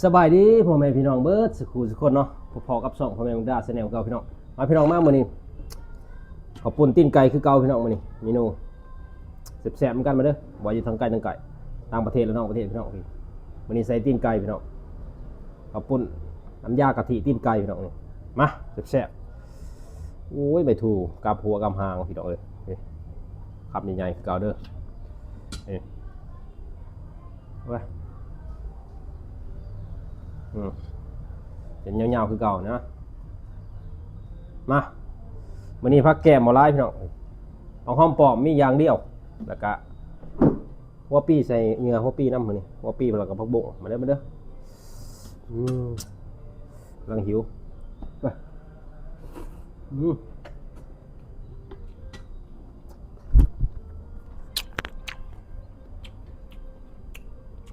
สบายดีพ่อแม่พี่น้องเบิร์ดสุขุสุขคนเนาะพอๆกับสองพ่อแม่มุกดาแสแนวเก่าพี่น้องมาพี่น้องมามื้อนี้ขอบปุ่นตีนไก่คือเก่าพี่น้องมื้อนี้เมนูแซ่บๆเหมือนกันมาเด้อบ่อยู่ทางไก่ทางไก่ต่างประเทศและนอกประเทศพี่น้องพี่มื้อนี้ใส่ตีนไก่พี่น้องขอบปุ่นน้ำยากะทิตีนไก่พี่น้องนี่มาแซ่บๆโอ้ยใบถูกับหัวกับหางพี่น้องเอ้ยนี่คำใหญ่ๆคือเก่าเด้อนี่ไว้อืม เป็นยาวๆคือเก่านะมาวันนี้พักแก้มมาไล่พี่น้องเอาห้อมปอมมียางเดียวแล้วก็หัวปีใส่เหงื่อหัวปีน้ำมันนี่หัวปีแล้วก็พักบุกมาเด้อมาเด้ออืมกำลังหิวไปอืม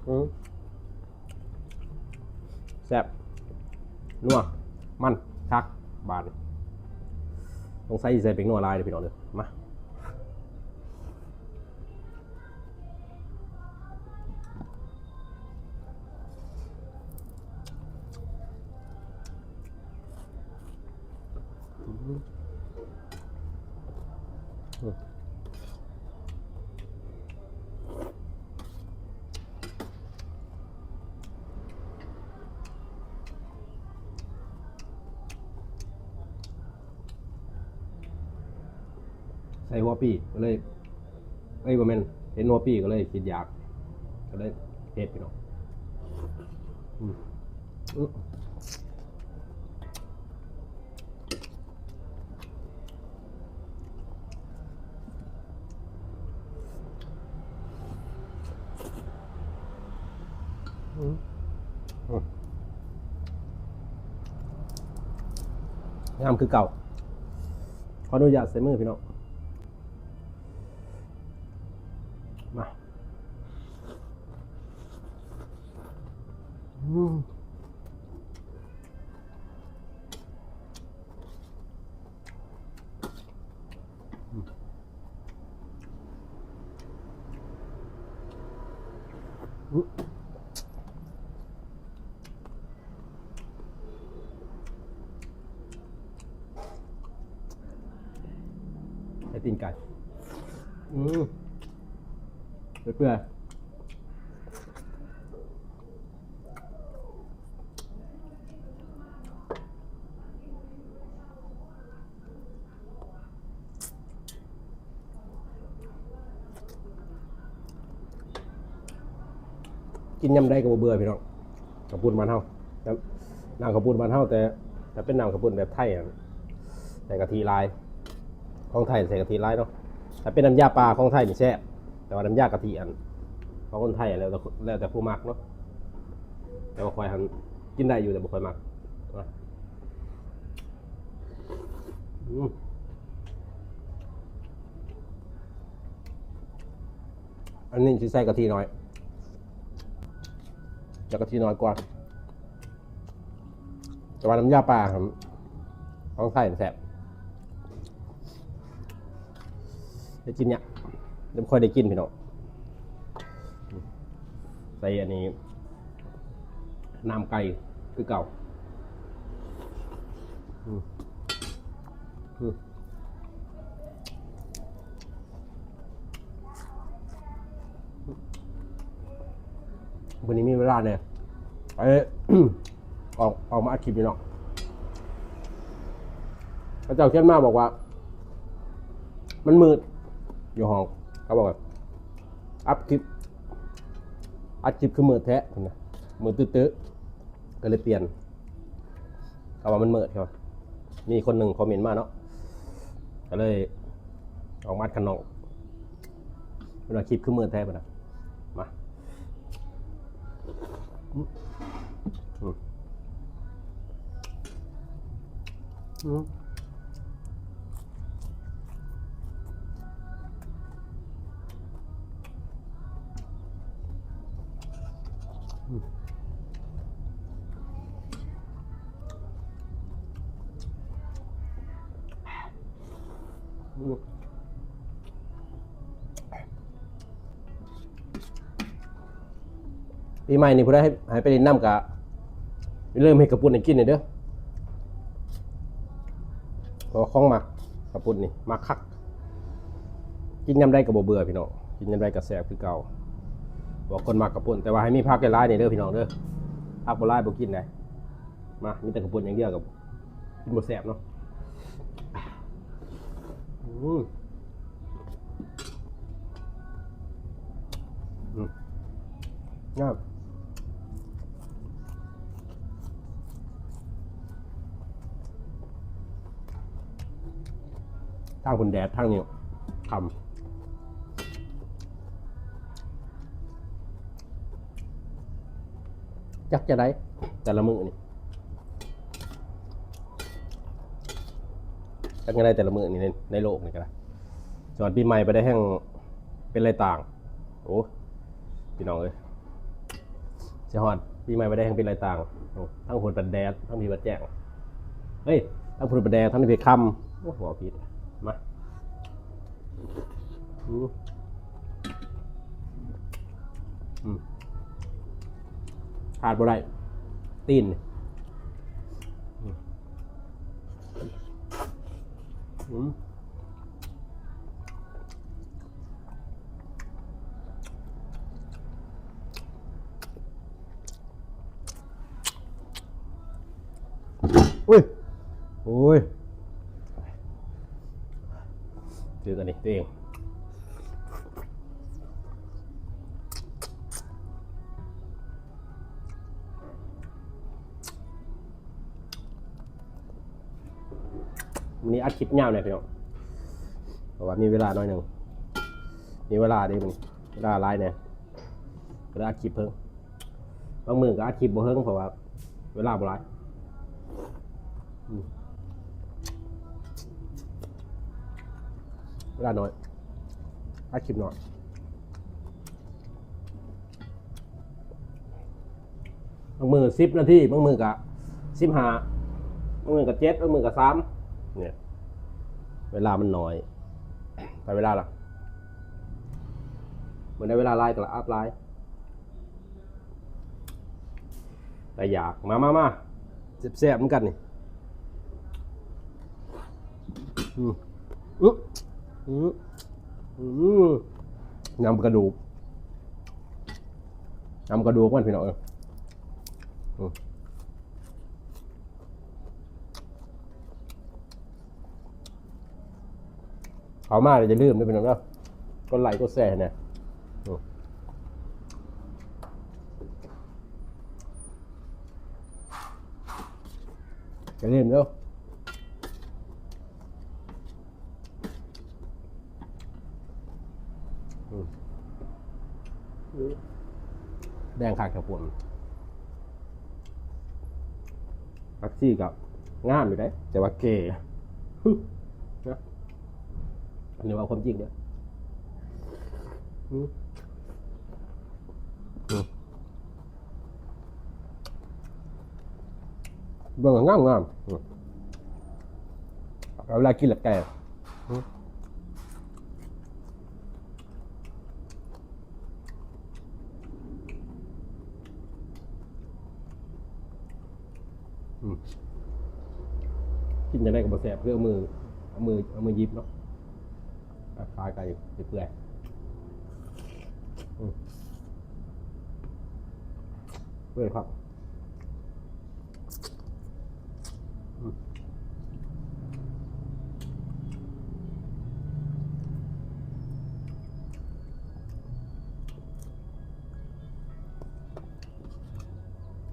อืม แซ่บนัวมันคักบานต้องใส่ใส่เป็นนัวลายเลยพี่น้องเลยมา ใส่หัวปีก็เลยเอ้บ่แม่นเห็นหัวปีก็เลยคิดอยาก ก็เลยเฮ็ดพี่น้องอืออ๋อืมงามคือเก่าขออนุญาตใส่มือพี่น้อง มาอืมอืม ไอตีนไก่อืมเปื่อยๆ กินยำได้ก็บเบื่อพี่น้องขับปุ่นบ้านเฮาแต่น้ำขับปุ่นบ้านเฮาแต่แต่เป็นน้ำขับปุ่นแบบไทยอะใส่กะทิลาย ของไทยใส่กะทิลายเนาะแต่เป็นน้ำยาปลาของไทยนี่แซ่บแต่ว่าน้ำยากะทิอันของคนไทยอะแล้วแต่แล้วแต่ผู้มักเนาะแต่ว่าคอยหันกินได้อยู่แต่บ่ค่อยมักนะอันนี้สิใส่กะทิน้อย จะกะทิน้อยกว่า แต่ว่าน้ำยาปลาครับของไทยแซ่บได้กินเนี่ยเดี๋ยวค่อยได้กินพี่น้องใส่อันนี้น้ำไก่คือเก่า อืมอืม วันนี้มีเวลาเนี่ยไปออกออกมาอัดคลิปพี่น้องพระเจ้าเขียนมาบอกว่า มันมืด อยู่ห้องเขาบอกว่าอัพคลิป อัดคลิปคือมืดแท้นไหมมืดตื้อๆก็เลยเปลี่ยนเขาว่ามันมืดใช่ไหมมีคนหนึ่งคอมเมนต์มาเนาะก็เลยออกมาอัดกันนองเป็นว่าคลิปคือมืดแท้ไปนะมา อืมอืมอืมอื ปีใหม่นี่ผู้ได้ให้ให้ไปเล่นน้ำกับเริ่มให้กระปุนให้กินหน่ยเด้อพราะว่าของมักกระปุนนี่มักคัก กินยำได้กับบ่เบื่อพี่น้องกินยำได้กับแซ่บคือเก่าบอกคนมักกระปุนแต่ว่าให้มีผักหลายๆนี่เด้อพี่น้องเด้อผักบ่หลายบ่กินได้มามีแต่กระปุนอย่างเดียวกับกินบ่แซ่บเนาะอืมอืมงาม ทางคุณแดดทางนี้ทำจักจะได้แต่ละมือนี่จักจะได้แต่ละมือนี่ในในโลกนี่ก็ได้จอดปีใหม่ไปได้แห่งเป็นไรต่าง โอ้พี่น้องเอ้ยเสียฮอดปีใหม่ไปได้แห่งเป็นไรต่าง ทั้งผลปัดแดดทั้งมีปัดแจ้งเฮ้ยทั้งผลปัดแดดทั้งมีเพคำโอ้หัวผิด มาอืมอืมขาดบ่ได้ตีนอืมอืมอุ้ยโอ้ยเจอกันนี่ ตัวเองวันนี้อัดคลิปยาวหน่อยพี่น้องเพราะว่ามีเวลาหน้อยหนึ่ง มีเวลาด้มันเวลาไลน์เนี่ยก็ได้อัดคลิปเพิ่งบางมือก็อัดคลิปบ่เพิ่งเพราะว่า เวลาบ่ไลน์ เวลาน้อยอัดคลิปน้อยบางมือสิบนาทีบางมือกะสิบห้าบางมือกะเจ็ดบางมือกะสามเนี่ย เวลามันน้อย ไปเวลาละเหมือนได้เวลาไลน์กับอัพไลน์แต่อยากมามามาเสียบๆเหมือนกันนี่อืม อืมอือนำกระดูกนำกระดูกมันพี่น้องเออเขามาเลยจะลืมด้วยเป็นน้องเนาะก็ไหลก็แซ่เนี่ยอืมจะลืมเนาะอืม แดงขาดกระปุนแท็กซี่กับงามอยู่ได้แต่ว่าเก๋นะอันนี้ว่าความจริงเนี่ยเบิ่งงามงามเอาเวลากินหลักแก่อืมอืม กินจะได้กับบะแสบเพื่อมือเอามือเอามือยิบเนาะคล้ายกันอยู่เปื่อยเปื่อยครับ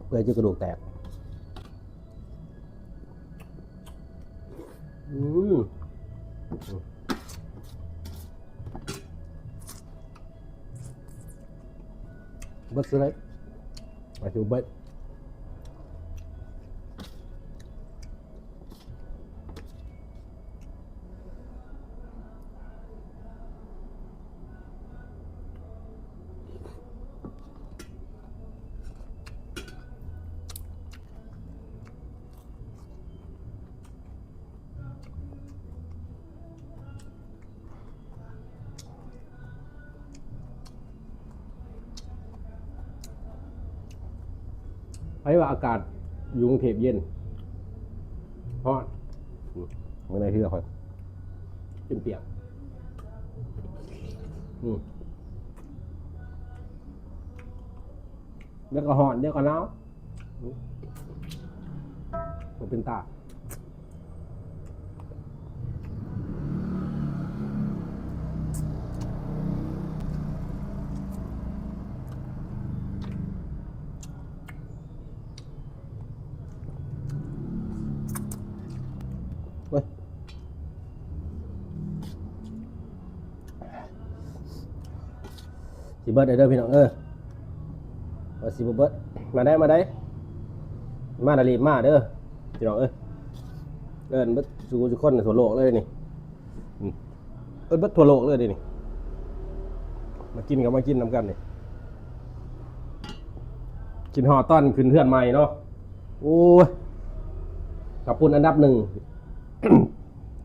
เปื่อยจนกระดูกแตก berserat Masih ubat. ไอ้ว่าอากาศอยู่กรุงเทพเย็นเพราะมันได้เฮือคอยจนเปียกอืมเดี๋ยวก็หอนเดี๋ยวก็หนาวมันเป็นตา เว้ย สิเบิร์ดเด้อพี่น้องเออว่าสิบเบิร์ดมาได้มาได้ มาดาลีมาเด้อพี่น้องเอ้ยเอินเบิร์ดสู่ทุกคนทั่วโลกเลยนี่เอิ้นเบิดทั่วโลกเลยดินี่มากินกับมากินนํกันนี่กินห่อต้อนขึ้นเทือนใหม่เนาะโอ้ยกับปุ่นอันดับหนึ่ง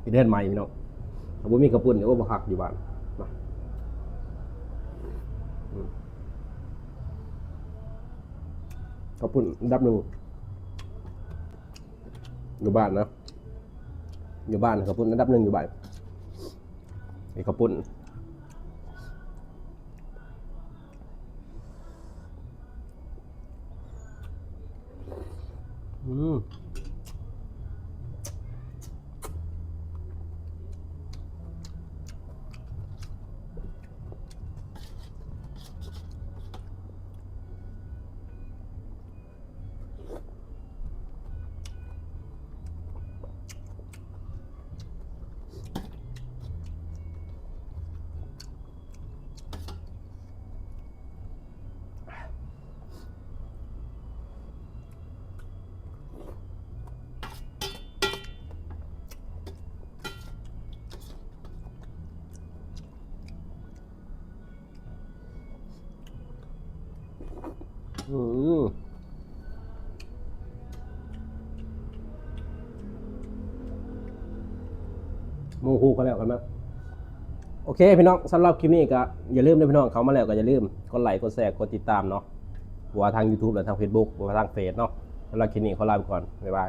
ไปเดินใหม่พี่น้องถ้าบ่มีกระปุ่นเดี๋ยวว่าบ่คักอยู่บ้านมาอืม กระปุ่นดับหนึ่งอยู่บ้านนะอยู่บ้านกระปุ่นดับหนึ่งอยู่บ้านไอ้กระปุ่นอืม อืมโมฮูกันแล้วกันนะโอเคพี่น้องสำหรับคลิปนี้ก็อย่าลืมนะพี่น้องเขามาแล้วก็อย่าลืมกดไลค์กดแชร์กดติดตามเนาะว่าทาง YouTube หรือทาง Facebook หรือว่าทางเฟซเนาะสำหรับคลิปนี้ขอลาไปก่อน บ๊ายบาย